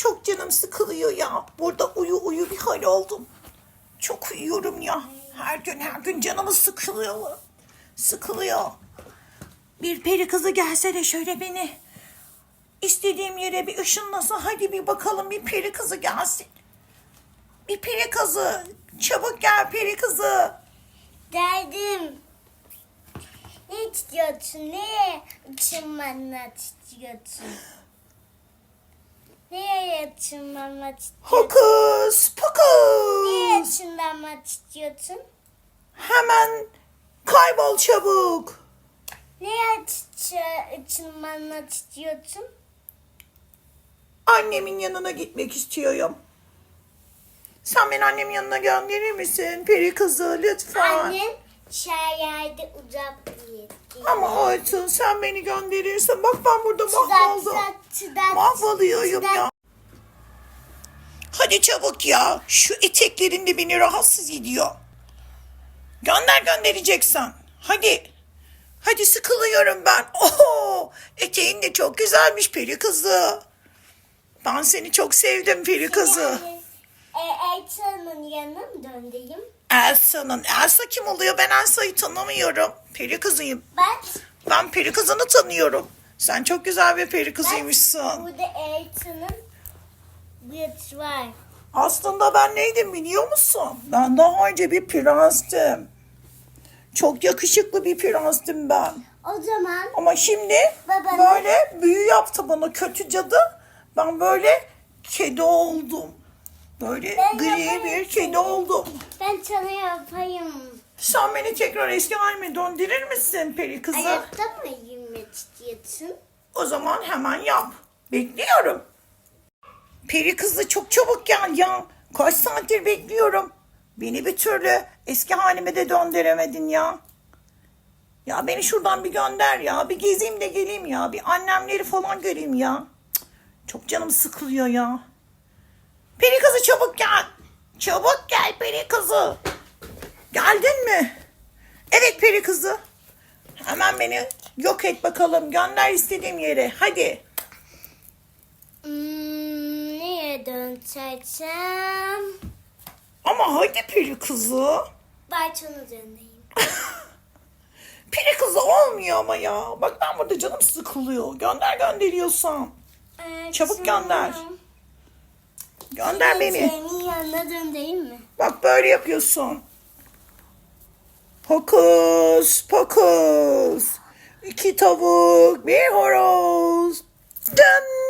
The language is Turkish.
çok canım sıkılıyor ya. Burada uyu uyu bir hal oldum. Çok uyuyorum ya. Her gün her gün canımı sıkılıyor. Sıkılıyor. Bir peri kızı gelse de şöyle beni istediğim yere bir ışınlasa. Hadi bir bakalım bir peri kızı gelsin. Bir peri kızı. Çabuk gel peri kızı. Geldim. Ne istiyorsun? Ne ışınlanmak istiyorsun? Işınlanmak istiyorsun? Hokus pokus. ışınlanmak istiyorsun? Hemen kaybol çabuk. Neye ç- ışınlanmak istiyorsun? Annemin yanına gitmek istiyorum. Sen beni annemin yanına gönderir misin peri kızı lütfen? Annem şehirde uzak bir Ama olsun sen beni gönderirsen bak ben burada mahvoldum. Mahvoluyorum ya. Hadi çabuk ya. Şu eteklerin de beni rahatsız ediyor. Gönder göndereceksen. Hadi. Hadi sıkılıyorum ben. Oho, eteğin de çok güzelmiş peri kızı. Ben seni çok sevdim peri kızı. E, Elça'nın yanına mı döndeyim? Elsa'nın. Elsa kim oluyor? Ben Elsa'yı tanımıyorum. Peri kızıyım. Bak. Ben peri kızını tanıyorum. Sen çok güzel bir peri kızıymışsın. Burada Elça'nın Aslında ben neydim biliyor musun? Ben daha önce bir prenstim. Çok yakışıklı bir prenstim ben. O zaman Ama şimdi Babanın- böyle büyü yaptı bana kötü cadı. Ben böyle kedi oldum. Böyle Ben gri yaparım bir kedi oldum. ben sana yapayım. Sen beni tekrar eski halime döndürür müsün peri kızı? Ayakta mı yemek istiyorsun? O zaman hemen yap. Bekliyorum. Peri kızı çok çabuk gel ya. Kaç saattir bekliyorum. Beni bir türlü eski halime de döndüremedin ya. Ya beni şuradan bir gönder ya. Bir gezeyim de geleyim ya. Bir annemleri falan göreyim ya. Çok canım sıkılıyor ya. Peri kızı çabuk gel. Çabuk gel peri kızı. Geldin mi? Evet peri kızı. Hemen beni yok et bakalım. Gönder istediğim yere. Hadi. Dönsem? Ama hadi peri kızı. Barçon'a döneyim. Peri kızı olmuyor ama ya. Bak ben burada canım sıkılıyor. Gönder gönderiyorsan. Çabuk gönder. Gönder beni. Senin yanına döndeyim mi? Bak böyle yapıyorsun. Hokus pokus. İki tavuk bir horoz. Dön.